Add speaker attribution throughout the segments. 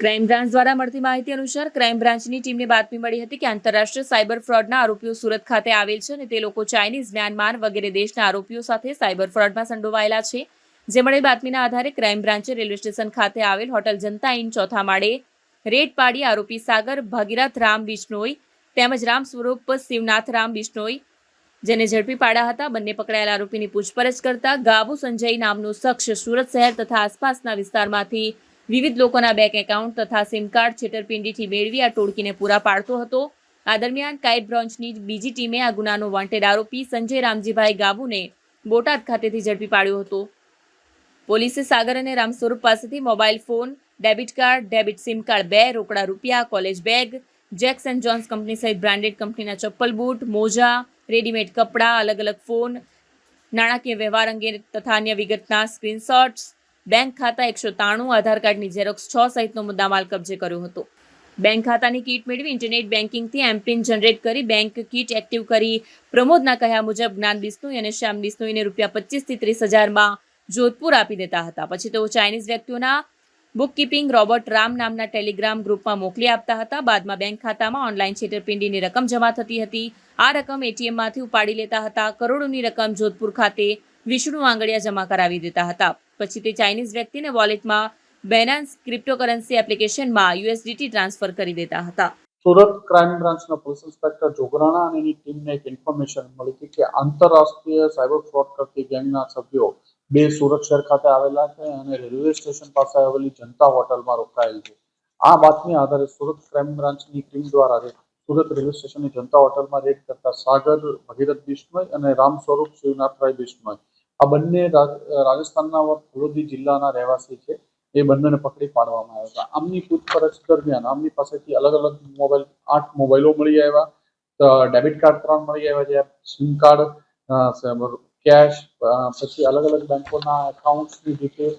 Speaker 1: Crime branch દ્વારા મળતી માહિતી અનુસાર ક્રાઇમ બ્રાન્ચની ટીમને બાતમી મળી હતી કે આંતરરાષ્ટ્રીય સાયબર ફ્રોડના આરોપીઓ સુરત ખાતે આવેલ છે અને તે લોકો ચાઇનીઝ મ્યાનમાર વગેરે દેશના આરોપીઓ સાથે સાયબર ફ્રોડમાં સંડોવાયેલા છે. જે મળેલ બાતમીના આધારે ક્રાઇમ બ્રાન્ચે રેલવે સ્ટેશન ખાતે આવેલ હોટલ જનતા ઇન ચોથા માળે રેડ પાડી આરોપી સાગર ભાગીરથ રામ બિશ્નોઈ તેમજ રામ સ્વરૂપ શિવનાથ રામ બિશ્નોઈ, જેને ઝડપી પાડ્યા હતા. બંને પકડાયેલા આરોપીની પૂછપરછ કરતા ગાબુ સંજય નામનો શખ્સ સુરત શહેર તથા આસપાસના વિસ્તારમાંથી વિવિધ લોકોના બેંક એકાઉન્ટ તથા સિમ કાર્ડ છેતરપિંડીથી મેળવી આ ટોળકીને પૂરા પાડતો હતો. આ દરમિયાન કાઇટ બ્રાન્ચની બીજી ટીમે આ ગુનાનો વોન્ટેડ આરોપી સંજય રામજીભાઈ ગાબુને બોટાદ ખાતેથી ઝડપી પાડ્યો હતો. પોલીસે સાગર અને રામ સ્વરૂપ પાસેથી mobile phone, debit card, debit SIM card બે રોકડા રૂપિયા college bag Jacks and Jones company સહિત બ્રાન્ડેડ કંપનીના ચપ્પલ બૂટ, મોજા રેડીમેડ કપડાં અલગ અલગ ફોન, નાણાકીય વ્યવહાર અંગે તથા અન્ય વિગતના સ્ક્રીનશોટ્સ બેંક ખાતા એકસો ત્રાણું આધાર કાર્ડની ઝેરોક્સ છ સહિતનો મુદ્દામાલ કબજે કર્યો હતો. બેંક ખાતાની કીટ મેળવી ઇન્ટરનેટ બેન્કિંગથી એમપિન જનરેટ કરી બેંક કીટ એક્ટિવ કરી પ્રમોદના કહ્યા મુજબ જ્ઞાન બિસ્નોઈ અને શ્યામ બિસ્નોઈને રૂપિયા પચીસથી ત્રીસ હજારમાં જોધપુર આપી દેતા હતા. પછી તેઓ ચાઇનીઝ વ્યક્તિઓના બુકકીપિંગ રોબોટ રામ નામના ટેલિગ્રામ ગ્રુપમાં મોકલી આપતા હતા. બાદમાં બેંક ખાતામાં ઓનલાઈન છેતરપિંડીની રકમ જમા થતી હતી. આ રકમ એટીએમમાંથી ઉપાડી લેતા હતા. કરોડોની રકમ જોધપુર ખાતે વિષ્ણુ આંગડિયા જમા કરાવી દેતા હતા. પછી તે ચાઇનીઝ વ્યક્તિને વોલેટમાં બેનાન્સ ક્રિપ્ટોકરન્સી એપ્લિકેશનમાં યુએસડીટી ટ્રાન્સફર કરી દેતા હતા.
Speaker 2: સુરત ક્રાઇમ બ્રાન્ચના પોલીસ ઇન્સ્પેક્ટર જોગરાણા અને એની ટીમને એક ઇન્ફોર્મેશન મળી હતી કે આંતરરાષ્ટ્રીય સાયબર ફ્રોડ કરતી ગેંગના સભ્યો બે સુરત શહેર ખાતે આવેલા છે અને રેલવે સ્ટેશન પાસે આવેલી જનતા હોટલમાં રોકાયેલ છે. આ બાતમી આધારે સુરત ક્રાઇમ બ્રાન્ચની ટીમ દ્વારા સુરત રેલવે સ્ટેશનની જનતા હોટલમાં રેડ કરતા સાગર, ભગીરથ બિશ્નોઈ અને રામ સ્વરૂપ શિવનાથભાઈ બિશ્નોઈ આ બંને રાજસ્થાનના વડોદરી જિલ્લાના રહેવાસી છે. એ બંનેને પકડી પાડવામાં આવ્યા હતા. આમની પૂછપરછ દરમિયાન આમની પાસેથી અલગ અલગ મોબાઈલ, આઠ મોબાઈલો મળી આવ્યા. ડેબિટ કાર્ડ ત્રણ મળી આવ્યા છે. સિમ કાર્ડ કેશ પછી અલગ અલગ બેંકોના એકાઉન્ટ્સની ડિટેલ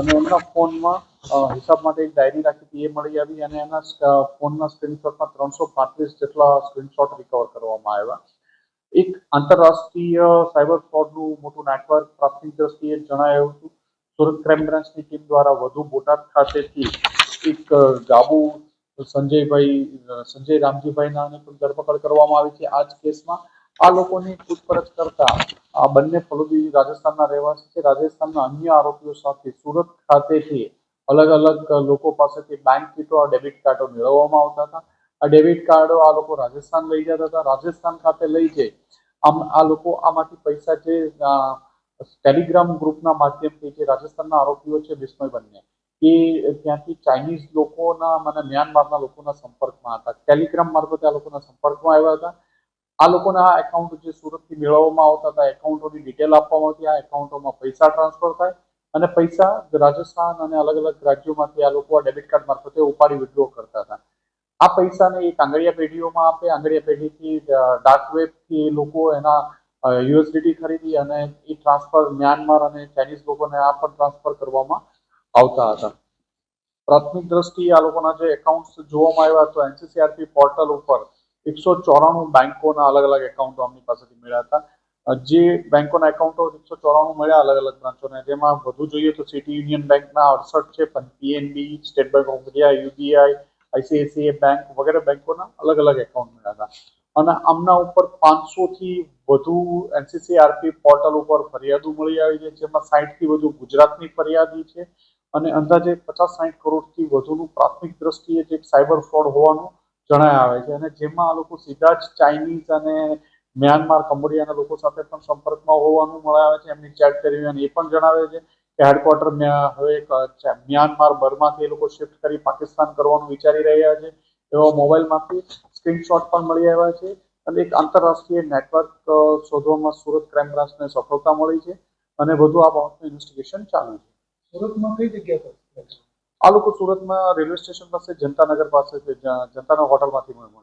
Speaker 2: અને એમના ફોનમાં હિસાબ માટે એક ડાયરી રાખી હતી. એ મળી આવી અને એના ફોનના સ્ક્રીનશોટમાં ત્રણસો પાંત્રીસ જેટલા સ્ક્રીનશોટ રિકવર કરવામાં આવ્યા. એક આંતરરાષ્ટ્રીય સાયબર ફ્રોડનું મોટું નેટવર્ક પ્રાથમિક દ્રષ્ટિએ જણાયું હતું. સુરત ક્રાઇમ બ્રાન્ચની ટીમ દ્વારા વધુ બોટાદ ખાતેથી એક ગાબુ સંજયભાઈ સંજય રામજીભાઈના પણ ધરપકડ કરવામાં આવી છે આ જ કેસમાં. આ લોકોની પૂછપરછ કરતા આ બંને ફલોદી રાજસ્થાનના રહેવાસી છે. રાજસ્થાનના અન્ય આરોપીઓ સાથે સુરત ખાતેથી અલગ અલગ લોકો પાસેથી બેંક કીટો ડેબિટ કાર્ડો મેળવવામાં આવતા હતા. આ ડેબિટ કાર્ડો આ લોકો રાજસ્થાન લઈ જતા હતા. રાજસ્થાન ખાતે લઈ જઈ આમ આ લોકો આમાંથી પૈસા જે ટેલિગ્રામ ગ્રુપના માધ્યમથી જે રાજસ્થાનના આરોપીઓ છે, બિસ્મય બંને એ ત્યાંથી ચાઇનીઝ લોકોના મને મ્યાનમારના લોકોના સંપર્કમાં હતા. ટેલિગ્રામ મારફતે આ લોકોના સંપર્કમાં આવ્યા હતા. આ લોકોના એકાઉન્ટ જે સુરતથી મેળવવામાં આવતા હતા એકાઉન્ટોની ડિટેલ આપવામાં આવતી, આ એકાઉન્ટોમાં પૈસા ટ્રાન્સફર થાય અને પૈસા રાજસ્થાન અને અલગ અલગ રાજ્યોમાંથી આ લોકો ડેબિટ કાર્ડ મારફતે ઉપાડી વિડ્રો કરતા હતા. આ પૈસાને એક આંગળીયા પેઢીઓમાં આપે, આંગળીયા પેઢીથી ડાર્ક વેબથી લોકો એના યુએસડીટી ખરીદી અને એ ટ્રાન્સફર મ્યાનમાર અને ચાઇનીઝ લોકોને આ પણ ટ્રાન્સફર કરવામાં આવતા હતા. પ્રાથમિક દ્રષ્ટિએ આ લોકોના જે એકાઉન્ટ્સ જોવામાં આવ્યા તો એનસીસીઆરપી પોર્ટલ ઉપર એકસો ચોરાણું બેંકોના અલગ અલગ એકાઉન્ટો અમની પાસેથી મળ્યા હતા. જે બેંકોના એકાઉન્ટો એકસો ચોરાણું મળ્યા અલગ અલગ બ્રાન્ચોને જેમાં વધુ જોઈએ તો સિટી યુનિયન બેંકના અડસઠ છે PNB State Bank of India UBI ICICI bank વગેરે બેંકોના અલગ અલગ એકાઉન્ટ મળ્યા હતા. અને આમના ઉપર પાંચસો થી વધુ એનસીસીઆરપી પોર્ટલ ઉપર ફરિયાદો મળી આવી છે, જેમાં સાઠથી વધુ ગુજરાતની ફરિયાદી છે અને અંદાજે પચાસ સાઠ કરોડથી વધુનું પ્રાથમિક દ્રષ્ટિએ જે સાયબર ફ્રોડ હોવાનું જણાય આવે છે. અને જેમાં આ લોકો સીધા જ ચાઇનીઝ અને મ્યાનમાર, કંબોડિયાના લોકો સાથે પણ સંપર્કમાં હોવાનું મળે આવે છે. એમની ચેટ કરી અને એ પણ જણાવે છે કે હેડક્વાર્ટર હવે મ્યાનમાર બર્માથી એ લોકો શિફ્ટ કરી પાકિસ્તાન કરવાનું વિચારી રહ્યા છે. એવા મોબાઈલમાંથી સ્ક્રીનશોટ પણ મળી આવ્યા છે અને એક આંતરરાષ્ટ્રીય નેટવર્ક શોધવામાં સુરત ક્રાઇમ બ્રાન્ચને સફળતા મળી છે અને વધુ આ બાબતનું ઇન્વેસ્ટિગેશન ચાલુ છે.
Speaker 3: સુરતમાં કઈ જગ્યા પર?
Speaker 2: આ લોકો સુરતમાં રેલવે સ્ટેશન પાસે જનતાનગર પાસે જનતાનગર હોટલમાંથી મળી